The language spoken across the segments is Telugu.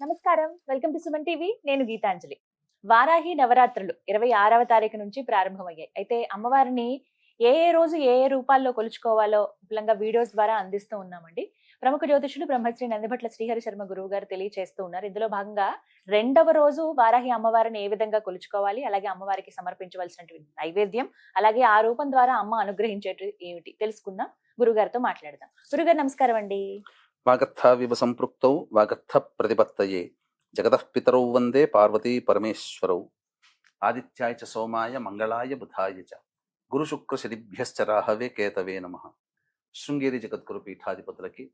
నమస్కారం. Welcome to Suman TV. నేను గీతాంజలి. వారాహి నవరాత్రులు ఇరవై ఆరవ తారీఖు నుంచి ప్రారంభమయ్యాయి. అయితే అమ్మవారిని ఏ ఏ రోజు ఏ ఏ రూపాల్లో కొలుచుకోవాలో విపులంగా వీడియోస్ ద్వారా అందిస్తూ ఉన్నామండి. ప్రముఖ జ్యోతిషులు బ్రహ్మశ్రీ నందిభట్ల శ్రీహరి శర్మ గురువు గారు తెలియజేస్తూ ఉన్నారు. ఇందులో భాగంగా రెండవ రోజు వారాహి అమ్మవారిని ఏ విధంగా కొలుచుకోవాలి అలాగే అమ్మవారికి సమర్పించవలసినటువంటి నైవేద్యం అలాగే ఆ రూపం ద్వారా అమ్మ అనుగ్రహించేటి ఏమిటి తెలుసుకుందాం. గురుగారితో మాట్లాడదాం. గురుగారు నమస్కారం అండి వాగర్థావివ సంపృక్తౌ వాగర్థ ప్రతిపత్తయే జగతః పితరౌ వందే పార్వతీ పరమేశ్వరౌ ఆదిత్యాయ చ సోమాయ మంగళాయ బుధాయ చ గురుశుక్రశనిభ్యశ్చ రాహవే కేతవే నమ శృంగేరి జగద్గురు పీఠాధిపతులకి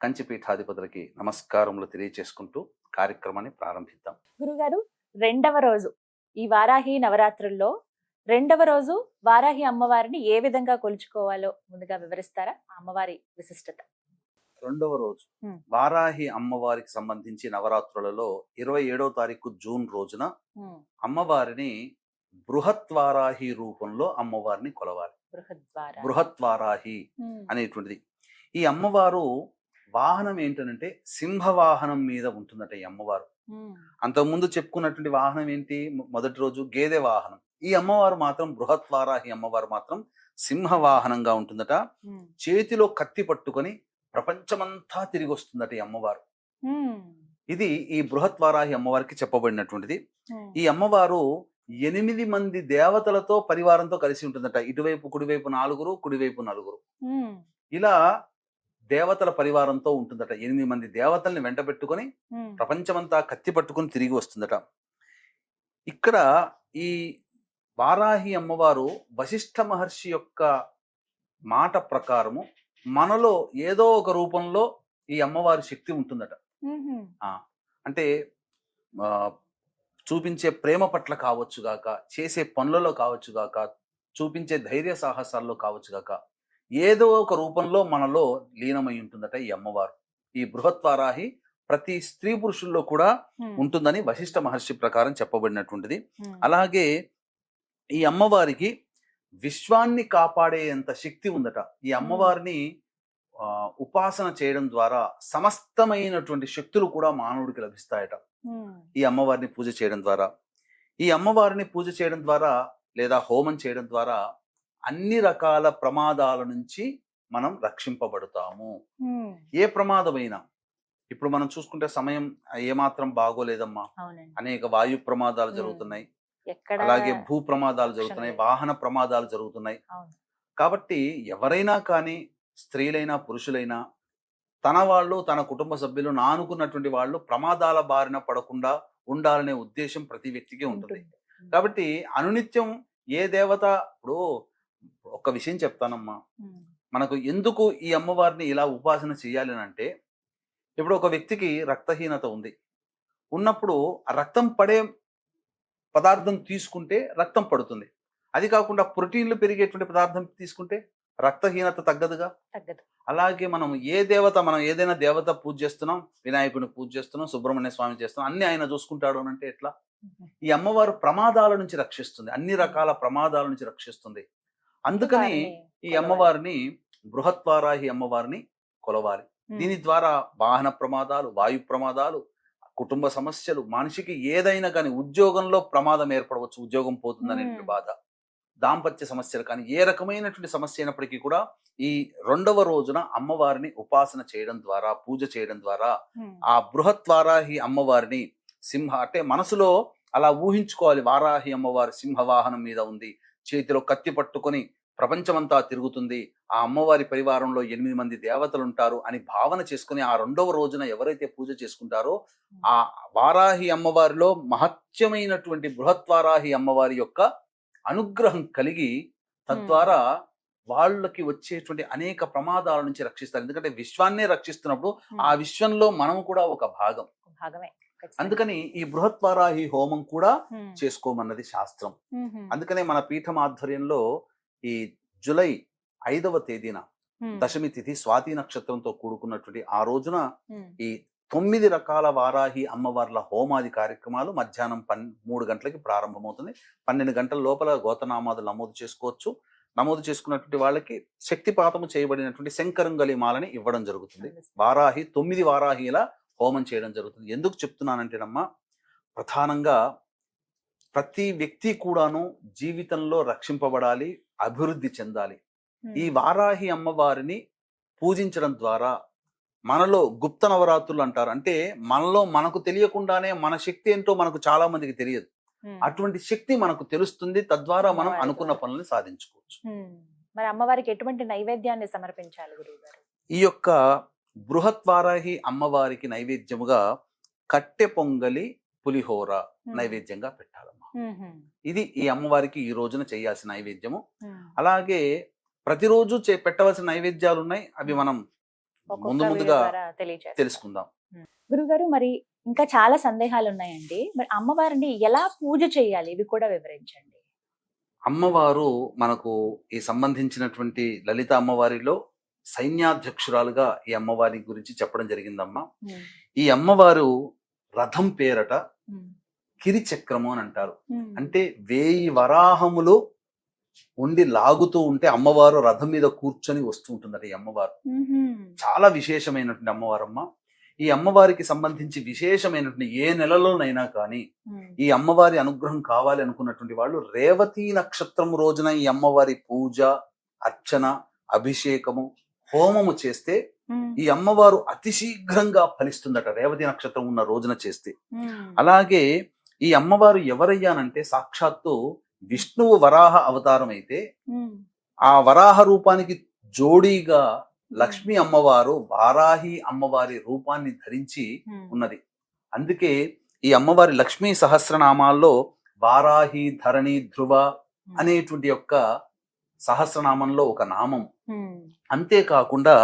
కంచి పీఠాధిపతులకి నమస్కారములు తెలియచేసుకుంటూ కార్యక్రమాన్ని ప్రారంభిద్దాం. గురుగారు రెండవ రోజు ఈ వారాహి నవరాత్రుల్లో రెండవ రోజు వారాహి అమ్మవారిని ఏ విధంగా కొలుచుకోవాలో ముందుగా వివరిస్తారా? అమ్మవారి విశిష్టత. రెండవ రోజు. వారాహి అమ్మవారికి సంబంధించి నవరాత్రులలో ఇరవై ఏడవ తారీఖు జూన్ రోజున అమ్మవారిని బృహత్వారాహి రూపంలో అమ్మవారిని కొలవాలి. బృహత్వారాహి అనేటువంటిది. ఈ అమ్మవారు వాహనం ఏంటనంటే సింహ వాహనం మీద ఉంటుందట ఈ అమ్మవారు. అంతకుముందు చెప్పుకున్నటువంటి వాహనం ఏంటి? మొదటి రోజు గేదె వాహనం. ఈ అమ్మవారు మాత్రం బృహత్వారాహి అమ్మవారు మాత్రం సింహ వాహనంగా ఉంటుందట చేతిలో కత్తి పట్టుకొని ప్రపంచమంతా తిరిగి వస్తుందట ఈ అమ్మవారు. ఇది ఈ బృహత్వారాహి అమ్మవారికి చెప్పబడినటువంటిది. ఈ అమ్మవారు ఎనిమిది మంది దేవతలతో పరివారంతో కలిసి ఉంటుందట. ఇటువైపు కుడివైపు నాలుగురు కుడివైపు నలుగురు. ఇలా దేవతల పరివారంతో ఉంటుందట. ఎనిమిది మంది దేవతల్ని వెంట పెట్టుకొని ప్రపంచమంతా కత్తి పట్టుకొని తిరిగి వస్తుందట. ఇక్కడ ఈ వారాహి అమ్మవారు వశిష్ఠ మహర్షి యొక్క మాట ప్రకారము మనలో ఏదో ఒక రూపంలో ఈ అమ్మవారి శక్తి ఉంటుందట. అంటే ఆ, చూపించే ప్రేమ పట్ల కావచ్చు గాక చేసే పనులలో కావచ్చు గాక చూపించే ధైర్య సాహసాల్లో కావచ్చు గాక ఏదో ఒక రూపంలో మనలో లీనమై ఉంటుందట ఈ అమ్మవారు. ఈ బృహత్వారాహి ప్రతి స్త్రీ పురుషుల్లో కూడా ఉంటుందని వశిష్ఠ మహర్షి ప్రకారం చెప్పబడినటువంటిది. అలాగే ఈ అమ్మవారికి విశ్వాన్ని కాపాడేంత శక్తి ఉందట. ఈ అమ్మవారిని ఆ, ఉపాసన చేయడం ద్వారా సమస్తమైనటువంటి శక్తులు కూడా మానవుడికి లభిస్తాయట. ఈ అమ్మవారిని పూజ చేయడం ద్వారా. ఈ అమ్మవారిని పూజ చేయడం ద్వారా లేదా హోమం చేయడం ద్వారా అన్ని రకాల ప్రమాదాల నుంచి మనం రక్షింపబడతాము. ఏ ప్రమాదమైనా. ఇప్పుడు మనం చూసుకుంటే సమయం ఏమాత్రం బాగోలేదమ్మా. అనేక వాయు ప్రమాదాలు. జరుగుతున్నాయి. అలాగే భూ ప్రమాదాలు జరుగుతున్నాయి. వాహన ప్రమాదాలు జరుగుతున్నాయి. కాబట్టి ఎవరైనా కానీ స్త్రీలైనా పురుషులైనా తన వాళ్ళు తన కుటుంబ సభ్యులు నానుకున్నటువంటి వాళ్ళు ప్రమాదాల బారిన పడకుండా ఉండాలనే ఉద్దేశం ప్రతి వ్యక్తికి ఉంటుంది. కాబట్టి అనునిత్యం ఏ దేవత ఇప్పుడు ఒక విషయం చెప్తానమ్మా. మనకు ఎందుకు ఈ అమ్మవారిని ఇలా ఉపాసన చేయాలి అని అంటే ఇప్పుడు ఒక వ్యక్తికి రక్తహీనత ఉంది. ఉన్నప్పుడు రక్తం పడే పదార్థం తీసుకుంటే రక్తం పడుతుంది. అది కాకుండా ప్రోటీన్లు పెరిగేటువంటి పదార్థం తీసుకుంటే రక్తహీనత తగ్గదుగా? తగ్గదు. అలాగే మనం ఏ దేవత మనం ఏదైనా దేవత పూజ చేస్తున్నాం వినాయకుడిని పూజ చేస్తున్నాం సుబ్రహ్మణ్య స్వామి చేస్తున్నాం అన్ని ఆయన చూసుకుంటాడు అని అంటే ఎట్లా? ఈ అమ్మవారు ప్రమాదాల నుంచి రక్షిస్తుంది. అన్ని రకాల ప్రమాదాల నుంచి రక్షిస్తుంది. అందుకని ఈ. అమ్మవారిని బృహత్వారాహి అమ్మవారిని కొలవాలి. దీని ద్వారా వాహన ప్రమాదాలు వాయు ప్రమాదాలు కుటుంబ సమస్యలు మనిషికి ఏదైనా కానీ ఉద్యోగంలో ప్రమాదం ఏర్పడవచ్చు ఉద్యోగం పోతుందనే. బాధ. దాంపత్య సమస్యలు కానీ ఏ రకమైనటువంటి సమస్య అయినప్పటికీ కూడా ఈ రెండవ రోజున అమ్మవారిని ఉపాసన చేయడం ద్వారా పూజ చేయడం ద్వారా ఆ బృహత్వారాహి అమ్మవారిని సింహ అంటే మనసులో అలా ఊహించుకోవాలి. వారాహి అమ్మవారి సింహ వాహనం మీద ఉంది. చేతిలో కత్తి పట్టుకొని ప్రపంచమంతా తిరుగుతుంది. ఆ అమ్మవారి పరివారంలో ఎనిమిది మంది దేవతలు ఉంటారు అని భావన చేసుకుని ఆ రెండవ రోజున ఎవరైతే పూజ చేసుకుంటారో ఆ వారాహి అమ్మవారిలో మహత్యమైనటువంటి బృహత్వారాహి అమ్మవారి యొక్క అనుగ్రహం కలిగి తద్వారా వాళ్ళకి వచ్చేటువంటి అనేక ప్రమాదాల నుంచి రక్షిస్తారు. ఎందుకంటే విశ్వాన్నే రక్షిస్తున్నప్పుడు ఆ విశ్వంలో మనం కూడా ఒక భాగం. భాగమే. అందుకని ఈ బృహత్వారాహి హోమం కూడా చేసుకోమన్నది శాస్త్రం. అందుకనే మన పీఠం ఆధ్వర్యంలో ఈ జులై ఐదవ తేదీన దశమి తిథి స్వాతి నక్షత్రంతో కూడుకున్నటువంటి ఆ రోజున ఈ తొమ్మిది రకాల వారాహి అమ్మవార్ల హోమాది కార్యక్రమాలు మధ్యాహ్నం పన్ మూడు గంటలకి ప్రారంభమవుతుంది. పన్నెండు గంటల లోపల గోతనామాదులు నమోదు చేసుకోవచ్చు. నమోదు చేసుకున్నటువంటి వాళ్ళకి శక్తిపాతము చేయబడినటువంటి శంకరంగలి మాలని ఇవ్వడం జరుగుతుంది. వారాహి తొమ్మిది వారాహిల హోమం చేయడం జరుగుతుంది. ఎందుకు చెప్తున్నానంటేనమ్మా ప్రధానంగా ప్రతి వ్యక్తి కూడాను జీవితంలో రక్షింపబడాలి. అభివృద్ధి చెందాలి. ఈ వారాహి అమ్మవారిని పూజించడం ద్వారా మనలో గుప్త నవరాత్రులు అంటారు. అంటే మనలో మనకు తెలియకుండానే మన శక్తి ఏంటో మనకు చాలా మందికి తెలియదు. అటువంటి శక్తి మనకు తెలుస్తుంది. తద్వారా మనం అనుకున్న. పనులను సాధించుకోవచ్చు. మరి అమ్మవారికి ఎటువంటి నైవేద్యాన్ని సమర్పించాలి ఈ యొక్క బృహత్ వారాహి అమ్మవారికి నైవేద్యముగా కట్టె పొంగలి పులిహోర నైవేద్యంగా పెట్టాలమ్మా. ఇది ఈ అమ్మవారికి ఈ రోజున చేయాల్సిన నైవేద్యము. అలాగే ప్రతిరోజు చే పెట్టవలసిన నైవేద్యాలు ఉన్నాయి అవి మనం ముందు ముందుగా తెలుసుకుందాం. గురుగారు మరి ఇంకా చాలా సందేహాలు ఉన్నాయండి మరి అమ్మవారిని ఎలా పూజ చేయాలి? ఇవి కూడా వివరించండి. అమ్మవారు మనకు ఈ సంబంధించినటువంటి లలిత అమ్మవారిలో సైన్యాధ్యక్షురాలుగా ఈ అమ్మవారి గురించి చెప్పడం జరిగిందమ్మా. ఈ అమ్మవారు రథం పేరట. కిరిచక్రము అని అంటారు. అంటే వేయి వరాహములు ఉండి లాగుతూ ఉంటే అమ్మవారు రథం మీద కూర్చొని వస్తూ ఉంటుందట ఈ అమ్మవారు. చాలా విశేషమైనటువంటి అమ్మవారమ్మ ఈ అమ్మవారికి సంబంధించి విశేషమైనటువంటి ఏ నెలలోనైనా కానీ. ఈ అమ్మవారి అనుగ్రహం కావాలి అనుకున్నటువంటి వాళ్ళు రేవతి నక్షత్రం రోజున ఈ అమ్మవారి పూజ అర్చన అభిషేకము హోమము చేస్తే. ఈ అమ్మవారు అతి శీఘ్రంగా ఫలిస్తుందట రేవతి నక్షత్రం ఉన్న రోజున చేస్తే. అలాగే ఈ అమ్మవారు ఎవరయ్యానంటే సాక్షాత్తు విష్ణువు వరాహ అవతారం అయితే. ఆ వరాహ రూపానికి జోడీగా లక్ష్మీ అమ్మవారు వారాహి అమ్మవారి రూపాన్ని ధరించి. ఉన్నది అందుకే ఈ అమ్మవారి లక్ష్మీ సహస్రనామాల్లో వారాహి ధరణి ధ్రువ అనేటువంటి యొక్క సహస్రనామంలో ఒక నామం. అంతేకాకుండా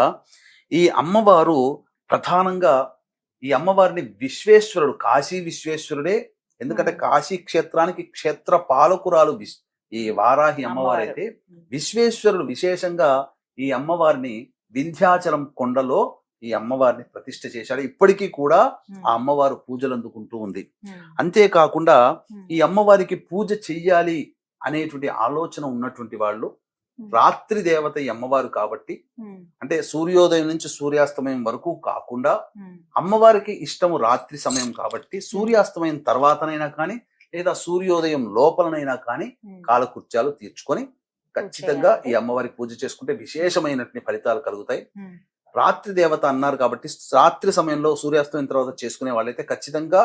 ఈ అమ్మవారు ప్రధానంగా ఈ అమ్మవారిని విశ్వేశ్వరుడు కాశీ విశ్వేశ్వరుడే ఎందుకంటే. కాశీ క్షేత్రానికి క్షేత్ర పాలకురాలు ఈ వారాహి అమ్మవారు అయితే. విశ్వేశ్వరుడు విశేషంగా ఈ అమ్మవారిని వింధ్యాచలం కొండలో ఈ అమ్మవారిని ప్రతిష్ఠ చేశాడు ఇప్పటికీ కూడా. ఆ అమ్మవారు పూజలు అందుకుంటూ ఉంది. అంతేకాకుండా. ఈ అమ్మవారికి పూజ చెయ్యాలి అనేటువంటి ఆలోచన ఉన్నటువంటి వాళ్ళు. రాత్రి దేవత ఈ అమ్మవారు కాబట్టి. అంటే సూర్యోదయం నుంచి సూర్యాస్తమయం వరకు కాకుండా. అమ్మవారికి ఇష్టము రాత్రి సమయం కాబట్టి సూర్యాస్తమయం తర్వాతనైనా కానీ లేదా సూర్యోదయం లోపలనైనా కానీ. కాలకృత్యాలు తీర్చుకొని ఖచ్చితంగా. ఈ అమ్మవారికి పూజ చేసుకుంటే విశేషమైనటువంటి ఫలితాలు కలుగుతాయి. రాత్రి దేవత అన్నారు కాబట్టి రాత్రి సమయంలో సూర్యాస్తమయం తర్వాత చేసుకునే వాళ్ళైతే ఖచ్చితంగా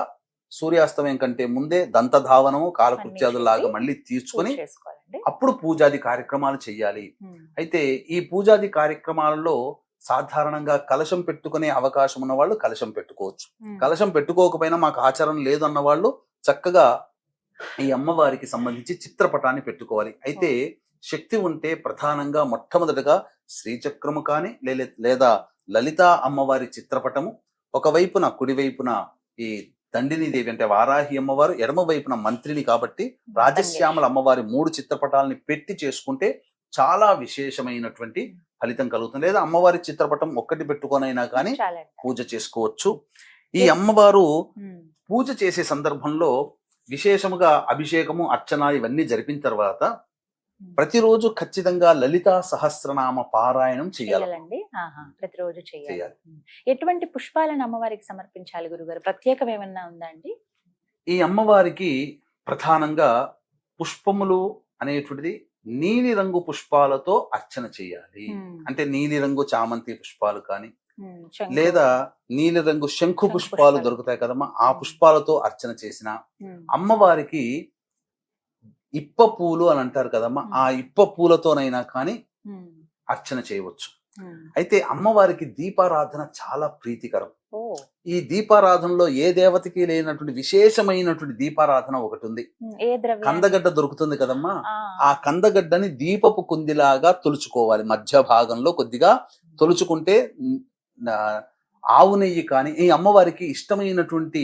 సూర్యాస్తమయం కంటే ముందే దంతధావనము కాలకృత్యాదులాగా మళ్ళీ తీర్చుకొని అప్పుడు పూజాది కార్యక్రమాలు చేయాలి. అయితే ఈ పూజాది కార్యక్రమాలలో సాధారణంగా కలశం పెట్టుకునే అవకాశం ఉన్న వాళ్ళు కలశం పెట్టుకోవచ్చు. కలశం పెట్టుకోకపోయినా మాకు ఆచారం లేదు అన్న వాళ్ళు చక్కగా ఈ అమ్మవారికి సంబంధించి చిత్రపటాన్ని పెట్టుకోవాలి. అయితే శక్తి ఉంటే ప్రధానంగా మొట్టమొదటగా శ్రీచక్రము కానీ లేదా లలిత అమ్మవారి చిత్రపటము. ఒకవైపున కుడివైపున ఈ దండిని దేవి అంటే వారాహి అమ్మవారు ఎడమ వైపున మంత్రిని కాబట్టి రాజశ్యామల అమ్మవారి మూడు చిత్రపటాలని పెట్టి చేసుకుంటే చాలా విశేషమైనటువంటి ఫలితం కలుగుతుంది లేదా అమ్మవారి చిత్రపటం ఒక్కటి పెట్టుకొనైనా కానీ. పూజ చేసుకోవచ్చు ఈ అమ్మవారు. పూజ చేసే సందర్భంలో విశేషముగా అభిషేకము అర్చన ఇవన్నీ జరిపిన తర్వాత ప్రతిరోజు ఖచ్చితంగా లలిత సహస్రనామ పారాయణం చేయాలి చేయాలండి ప్రతిరోజు చేయాలి. ఎటువంటి పుష్పాలను అమ్మవారికి సమర్పించాలి గురుగారు ప్రత్యేకం ఏమన్నా ఉందా అండి ఈ అమ్మవారికి ప్రధానంగా పుష్పములు అనేటువంటిది నీలి రంగు పుష్పాలతో అర్చన చేయాలి. అంటే నీలి రంగు చామంతి పుష్పాలు కానీ. లేదా నీలి రంగు శంఖు పుష్పాలు. దొరుకుతాయి కదమ్మా ఆ పుష్పాలతో అర్చన చేసిన. అమ్మవారికి ఇప్ప పూలు అని అంటారు కదమ్మా ఆ ఇప్ప పూలతోనైనా కానీ. అర్చన చేయవచ్చు. అయితే అమ్మవారికి దీపారాధన చాలా ప్రీతికరం. ఈ దీపారాధనలో ఏ దేవతకి లేనటువంటి విశేషమైనటువంటి దీపారాధన ఒకటి ఉంది కందగడ్డ దొరుకుతుంది కదమ్మా ఆ. కందగడ్డని దీపపు కుందిలాగా తొలుచుకోవాలి. మధ్య భాగంలో కొద్దిగా తొలుచుకుంటే ఆవు నెయ్యి కానీ ఈ అమ్మవారికి ఇష్టమైనటువంటి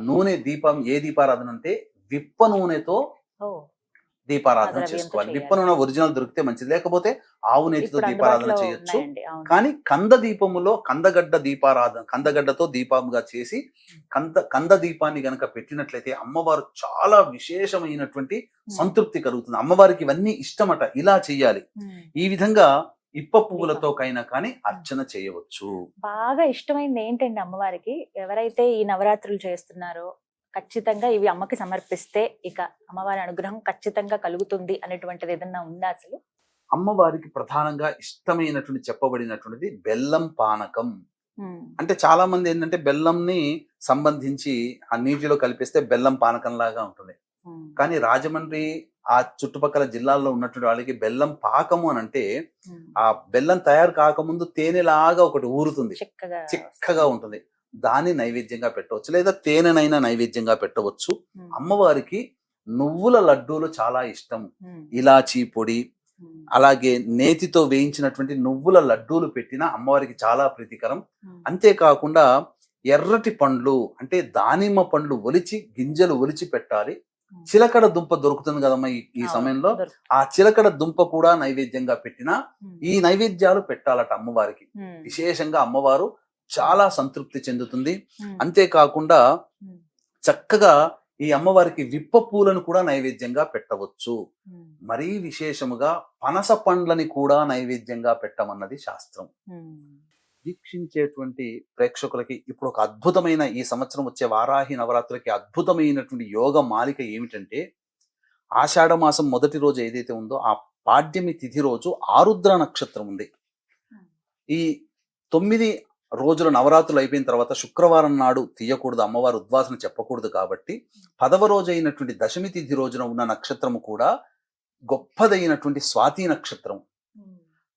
నూనె దీపం ఏ దీపారాధన అంటే విప్ప నూనెతో దీపారాధన చేసుకోవాలి. చేయాలి. విప్ప నూనె ఒరిజినల్ దొరికితే మంచిది. లేకపోతే ఆవు ఇప్పుడు దీపారాధన చేయొచ్చు. కానీ కంద దీపములో కందగడ్డ దీపారాధన కందగడ్డతో దీపంగా చేసి కంద కంద దీపాన్ని గనక పెట్టినట్లయితే అమ్మవారు చాలా విశేషమైనటువంటి. సంతృప్తి కలుగుతుంది. అమ్మవారికి ఇవన్నీ ఇష్టమట. ఇలా చెయ్యాలి ఉమ్. ఈ విధంగా ఇప్ప పువ్వులతోకైనా కానీ అర్చన చేయవచ్చు. బాగా ఇష్టమైంది ఏంటండి అమ్మవారికి? ఎవరైతే ఈ నవరాత్రులు చేస్తున్నారో ఖచ్చితంగా ఇవి అమ్మకి సమర్పిస్తే ఇక అమ్మవారి అనుగ్రహం ఖచ్చితంగా కలుగుతుంది అనేటువంటిది ఏదన్నా ఉందా అసలు? అమ్మవారికి ప్రధానంగా ఇష్టమైనటువంటి చెప్పబడినటువంటిది బెల్లం పానకం. అంటే చాలా మంది ఏంటంటే బెల్లంని సంబంధించి ఆ నీటిలో కలిపేస్తే బెల్లం పానకం లాగా ఉంటుంది కానీ రాజమండ్రి ఆ చుట్టుపక్కల జిల్లాల్లో ఉన్నటువంటి వాళ్ళకి బెల్లం పాకము అని అంటే. ఆ బెల్లం తయారు కాకముందు తేనెలాగా ఒకటి ఊరుతుంది. చిక్కగా చిక్కగా ఉంటుంది. దాన్ని నైవేద్యంగా పెట్టవచ్చు. లేదా తేనెనైనా నైవేద్యంగా పెట్టవచ్చు. అమ్మవారికి నువ్వుల లడ్డూలు చాలా ఇష్టం. ఇలాచీ పొడి అలాగే నేతితో వేయించినటువంటి నువ్వుల లడ్డూలు పెట్టిన అమ్మవారికి చాలా ప్రీతికరం. అంతేకాకుండా ఎర్రటి పండ్లు అంటే దానిమ్మ పండ్లు ఒలిచి గింజలు ఒలిచి పెట్టాలి. చిలకడ దుంప దొరుకుతుంది కదమ్మా ఈ- సమయంలో. ఆ చిలకడ దుంప కూడా నైవేద్యంగా పెట్టినా ఈ నైవేద్యాలు పెట్టాలట అమ్మవారికి. విశేషంగా అమ్మవారు చాలా సంతృప్తి చెందుతుంది. అంతేకాకుండా చక్కగా ఈ అమ్మవారికి విప్ప పూలను కూడా నైవేద్యంగా పెట్టవచ్చు. మరీ విశేషముగా పనస పండ్లని కూడా నైవేద్యంగా పెట్టమన్నది శాస్త్రం. వీక్షించేటువంటి ప్రేక్షకులకి ఇప్పుడు ఒక అద్భుతమైన ఈ సంవత్సరం వచ్చే వారాహి నవరాత్రులకి అద్భుతమైనటువంటి యోగ మాలిక ఏమిటంటే ఆషాఢ మాసం మొదటి రోజు ఏదైతే ఉందో ఆ పాడ్యమి తిథి రోజు ఆరుద్ర నక్షత్రం ఉంది. ఈ తొమ్మిది రోజుల నవరాత్రులు అయిపోయిన తర్వాత శుక్రవారం నాడు తీయకూడదు అమ్మవారు ఉద్వాసన చెప్పకూడదు కాబట్టి పదవ రోజు అయినటువంటి దశమి తిథి రోజున ఉన్న నక్షత్రము కూడా గొప్పదైనటువంటి స్వాతి నక్షత్రం.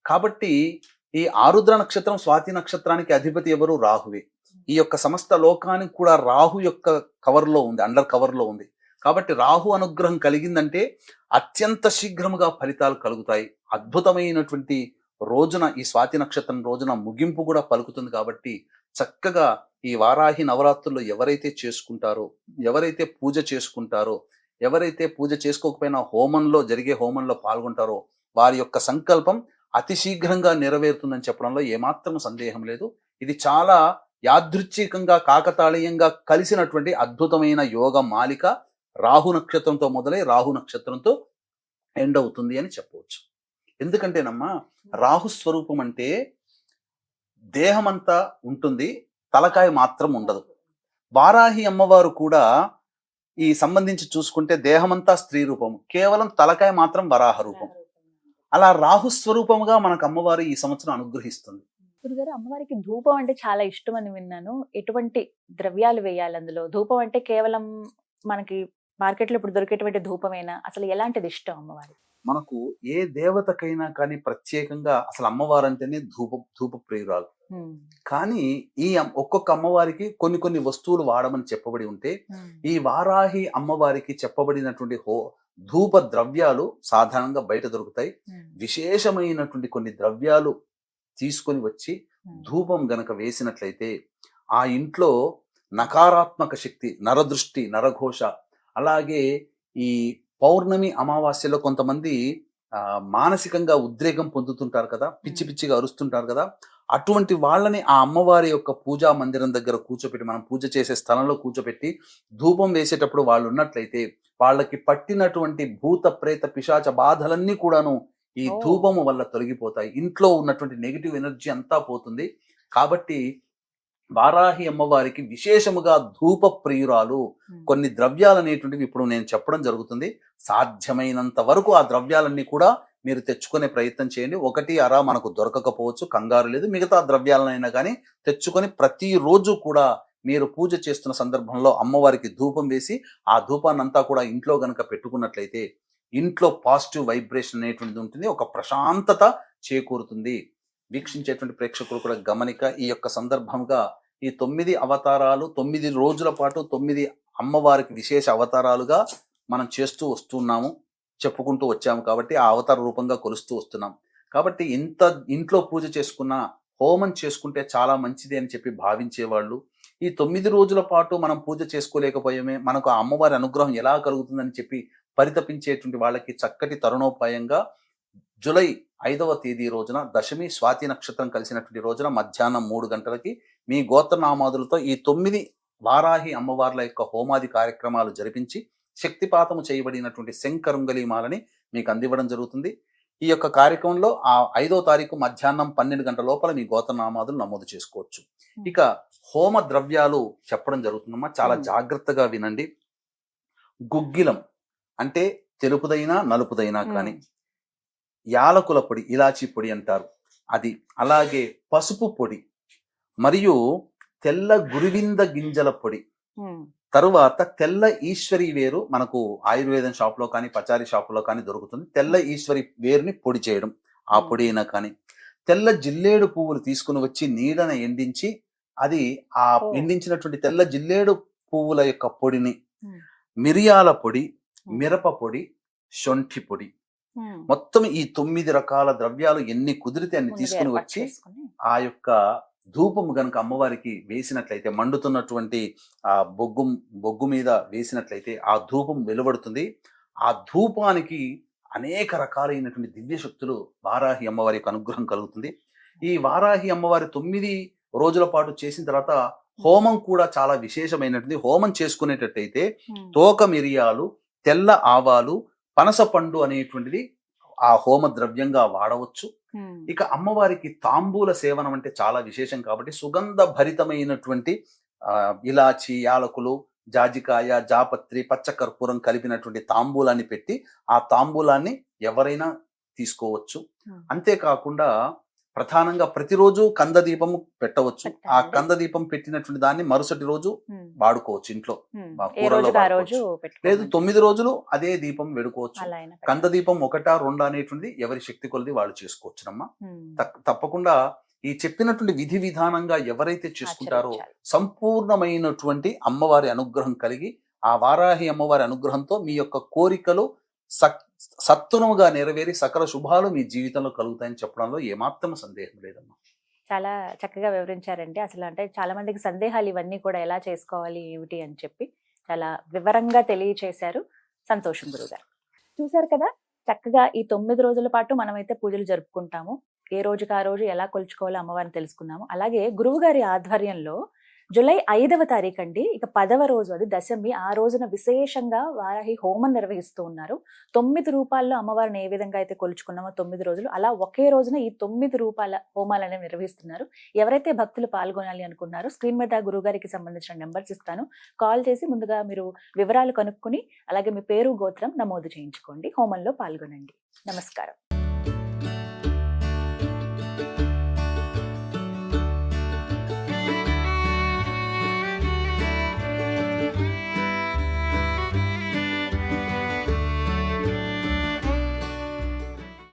కాబట్టి ఈ ఆరుద్ర నక్షత్రం స్వాతి నక్షత్రానికి అధిపతి ఎవరు? రాహువే. ఈ యొక్క సమస్త లోకానికి కూడా రాహు యొక్క కవర్లో ఉంది అండర్ కవర్లో ఉంది. కాబట్టి రాహు అనుగ్రహం కలిగిందంటే అత్యంత శీఘ్రముగా ఫలితాలు కలుగుతాయి. అద్భుతమైనటువంటి రోజున ఈ స్వాతి నక్షత్రం రోజున ముగింపు కూడా పలుకుతుంది కాబట్టి చక్కగా ఈ వారాహి నవరాత్రుల్లో ఎవరైతే చేసుకుంటారో ఎవరైతే పూజ చేసుకుంటారో ఎవరైతే పూజ చేసుకోకపోయినా హోమంలో జరిగే హోమంలో పాల్గొంటారో వారి యొక్క సంకల్పం అతి శీఘ్రంగా నెరవేరుతుందని చెప్పడంలో ఏమాత్రం సందేహం లేదు. ఇది చాలా యాదృచ్ఛికంగా కాకతాళీయంగా కలిసినటువంటి అద్భుతమైన యోగ మాలిక రాహు నక్షత్రంతో మొదలై రాహు నక్షత్రంతో ఎండ్ అవుతుంది అని చెప్పవచ్చు. ఎందుకంటేనమ్మా రాహు స్వరూపం అంటే దేహమంతా ఉంటుంది తలకాయ మాత్రం ఉండదు. వారాహి అమ్మవారు కూడా ఈ సంబంధించి చూసుకుంటే దేహమంతా స్త్రీ రూపం కేవలం తలకాయ మాత్రం వరాహ రూపం. అలా రాహు స్వరూపముగా మనకు అమ్మవారు ఈ సంవత్సరం అనుగ్రహిస్తుంది. గురుగారు అమ్మవారికి ధూపం అంటే చాలా ఇష్టం అని విన్నాను. ఎటువంటి ద్రవ్యాలు వేయాలి అందులో? ధూపం అంటే కేవలం మనకి మార్కెట్లో ఇప్పుడు దొరికేటువంటి ధూపమేనా? అసలు ఎలాంటిది ఇష్టం అమ్మవారికి? మనకు ఏ దేవతకైనా కానీ ప్రత్యేకంగా అసలు అమ్మవారు అంటేనే ధూప ధూప ప్రియురాలు కానీ ఈ ఒక్కొక్క అమ్మవారికి కొన్ని కొన్ని వస్తువులు వాడమని చెప్పబడి ఉంటే ఈ వారాహి అమ్మవారికి చెప్పబడినటువంటి హో ధూప ద్రవ్యాలు సాధారణంగా బయట దొరుకుతాయి. విశేషమైనటువంటి కొన్ని ద్రవ్యాలు తీసుకొని వచ్చి ధూపం గనక వేసినట్లయితే ఆ ఇంట్లో నకారాత్మక శక్తి నరదృష్టి నరఘోష అలాగే ఈ పౌర్ణమి అమావాస్యలో కొంతమంది మానసికంగా ఉద్రేకం పొందుతుంటారు కదా పిచ్చి పిచ్చిగా అరుస్తుంటారు కదా అటువంటి వాళ్ళని ఆ అమ్మవారి యొక్క పూజా మందిరం దగ్గర కూర్చోపెట్టి మనం పూజ చేసే స్థలంలో కూర్చోపెట్టి ధూపం వేసేటప్పుడు వాళ్ళు ఉన్నట్లయితే వాళ్ళకి పట్టినటువంటి భూత ప్రేత పిశాచ బాధలన్నీ కూడాను ఈ. ధూపము వల్ల తొలగిపోతాయి. ఇంట్లో ఉన్నటువంటి నెగిటివ్ ఎనర్జీ అంతా పోతుంది. కాబట్టి వారాహి అమ్మవారికి విశేషముగా ధూప ప్రియురాలు. కొన్ని ద్రవ్యాలు అనేటువంటివి ఇప్పుడు నేను చెప్పడం జరుగుతుంది. సాధ్యమైనంత వరకు ఆ ద్రవ్యాలన్నీ కూడా మీరు తెచ్చుకునే ప్రయత్నం చేయండి. ఒకటి అరా మనకు దొరకకపోవచ్చు కంగారు లేదు. మిగతా ద్రవ్యాలనైనా కానీ తెచ్చుకొని ప్రతిరోజు కూడా మీరు పూజ చేస్తున్న సందర్భంలో అమ్మవారికి ధూపం వేసి ఆ ధూపాన్ని అంతా కూడా ఇంట్లో గనక పెట్టుకున్నట్లయితే ఇంట్లో పాజిటివ్ వైబ్రేషన్ అనేటువంటిది ఉంటుంది. ఒక ప్రశాంతత చేకూరుతుంది. వీక్షించేటువంటి ప్రేక్షకులు కూడా గమనిక ఈ యొక్క సందర్భంగా ఈ తొమ్మిది అవతారాలు తొమ్మిది రోజుల పాటు తొమ్మిది అమ్మవారికి విశేష అవతారాలుగా మనం చేస్తూ వస్తున్నాము చెప్పుకుంటూ వచ్చాము కాబట్టి ఆ అవతార రూపంగా కొలుస్తూ వస్తున్నాం. కాబట్టి ఇంత ఇంట్లో పూజ చేసుకున్న హోమం చేసుకుంటే చాలా మంచిది అని చెప్పి భావించేవాళ్ళు. ఈ తొమ్మిది రోజుల పాటు మనం పూజ చేసుకోలేకపోయామే మనకు ఆ అమ్మవారి అనుగ్రహం ఎలా కలుగుతుందని చెప్పి పరితపించేటువంటి వాళ్ళకి చక్కటి తరుణోపాయంగా జూలై ఐదవ తేదీ రోజున దశమి స్వాతి నక్షత్రం కలిసినటువంటి రోజున మధ్యాహ్నం మూడు గంటలకి మీ గోత్రనామాదులతో ఈ తొమ్మిది వారాహి అమ్మవార్ల యొక్క హోమాది కార్యక్రమాలు జరిపించి శక్తిపాతము చేయబడినటువంటి శంకరుంగలి మాలని మీకు అందివ్వడం జరుగుతుంది. ఈ యొక్క కార్యక్రమంలో ఆ ఐదో తారీఖు మధ్యాహ్నం పన్నెండు గంటల లోపల మీ గోతనామాదులు నమోదు చేసుకోవచ్చు. ఇక హోమ ద్రవ్యాలు చెప్పడం జరుగుతుందమ్మా చాలా. జాగ్రత్తగా వినండి. గుగ్గిలం అంటే తెలుపుదైనా నలుపుదైనా కానీ యాలకుల పొడి ఇలాచి పొడి అంటారు అది అలాగే పసుపు పొడి మరియు తెల్ల గురివింద గింజల పొడి తరువాత తెల్ల ఈశ్వరి వేరు మనకు ఆయుర్వేదం షాప్లో కానీ పచారీ షాప్లో కానీ దొరుకుతుంది తెల్ల ఈశ్వరి వేరుని పొడి చేయడం ఆ. పొడి అయినా కానీ తెల్ల జిల్లేడు పువ్వులు తీసుకుని వచ్చి నీడన ఎండించి అది ఆ. ఎండించినటువంటి తెల్ల జిల్లేడు పువ్వుల యొక్క పొడిని. మిరియాల పొడి. మిరప పొడి శొంఠి పొడి. మొత్తం ఈ తొమ్మిది రకాల ద్రవ్యాలు ఎన్ని కుదిరితే అన్ని తీసుకుని వచ్చి ఆ యొక్క ధూపం గనుక అమ్మవారికి వేసినట్లయితే మండుతున్నటువంటి ఆ బొగ్గు బొగ్గు మీద వేసినట్లయితే ఆ ధూపం వెలువడుతుంది. ఆ ధూపానికి అనేక రకాలైనటువంటి దివ్య శక్తులు వారాహి అమ్మవారి యొక్క అనుగ్రహం కలుగుతుంది. ఈ వారాహి అమ్మవారి తొమ్మిది రోజుల పాటు చేసిన తర్వాత హోమం కూడా చాలా విశేషమైనటువంటి హోమం చేసుకునేటట్టయితే తోక మిరియాలు తెల్ల ఆవాలు పనస పండు అనేటువంటిది ఆ హోమ ద్రవ్యంగా వాడవచ్చు. ఇక అమ్మవారికి తాంబూల సేవనం అంటే చాలా విశేషం కాబట్టి సుగంధ భరితమైనటువంటి ఇలాచి యాలకులు జాజికాయ జాపత్రి పచ్చ కర్పూరం కలిపినటువంటి తాంబూలాన్ని పెట్టి ఆ తాంబూలాన్ని ఎవరైనా తీసుకోవచ్చు. అంతేకాకుండా ప్రధానంగా ప్రతిరోజు కంద దీపము పెట్టవచ్చు ఆ. కంద దీపం పెట్టినటువంటి దాన్ని మరుసటి రోజు వాడుకోవచ్చు ఇంట్లో కూరలో. లేదు. తొమ్మిది రోజులు అదే దీపం వెడుకోవచ్చు కంద దీపం ఒకటా రెండా అనేటువంటిది ఎవరి శక్తి కొలది వాళ్ళు చేసుకోవచ్చునమ్మా తప్పకుండా ఈ చెప్పినటువంటి విధి విధానంగా ఎవరైతే చేసుకుంటారో. సంపూర్ణమైనటువంటి అమ్మవారి అనుగ్రహం కలిగి ఆ వారాహి అమ్మవారి అనుగ్రహంతో మీ యొక్క కోరికలు సక్ సత్వరముగా నెరవేరి సకల శుభాలు మీ జీవితంలో కలుగుతాయని చెప్పడంలో ఏమాత్రం సందేహం లేదమ్మా. చాలా చక్కగా వివరించారండి. అసలు అంటే చాలా మందికి సందేహాలు ఇవన్నీ కూడా ఎలా చేసుకోవాలి ఏమిటి అని చెప్పి చాలా వివరంగా తెలియచేశారు. సంతోషం గురువు గారు చూశారు కదా చక్కగా ఈ తొమ్మిది రోజుల పాటు మనమైతే పూజలు జరుపుకుంటాము. ఏ రోజుకి ఆ రోజు ఎలా కొలుచుకోవాలో అమ్మవారిని తెలుసుకున్నాము. అలాగే గురువు గారి ఆధ్వర్యంలో జూలై ఐదవ తారీఖు అండి ఇక పదవ రోజు అది దశమి ఆ రోజున విశేషంగా వారాహి హోమం నిర్వహిస్తూ ఉన్నారు. తొమ్మిది రూపాల్లో అమ్మవారిని ఏ విధంగా అయితే కొలుచుకున్నామో తొమ్మిది రోజులు అలా ఒకే రోజున ఈ తొమ్మిది రూపాల హోమాలు అనేవి నిర్వహిస్తున్నారు. ఎవరైతే భక్తులు పాల్గొనాలి అనుకున్నారో స్క్రీన్ మీద గురుగారికి సంబంధించిన నెంబర్స్ ఇస్తాను. కాల్ చేసి ముందుగా మీరు వివరాలు కనుక్కుని అలాగే మీ పేరు గోత్రం నమోదు చేయించుకోండి. హోమంలో పాల్గొనండి. నమస్కారం.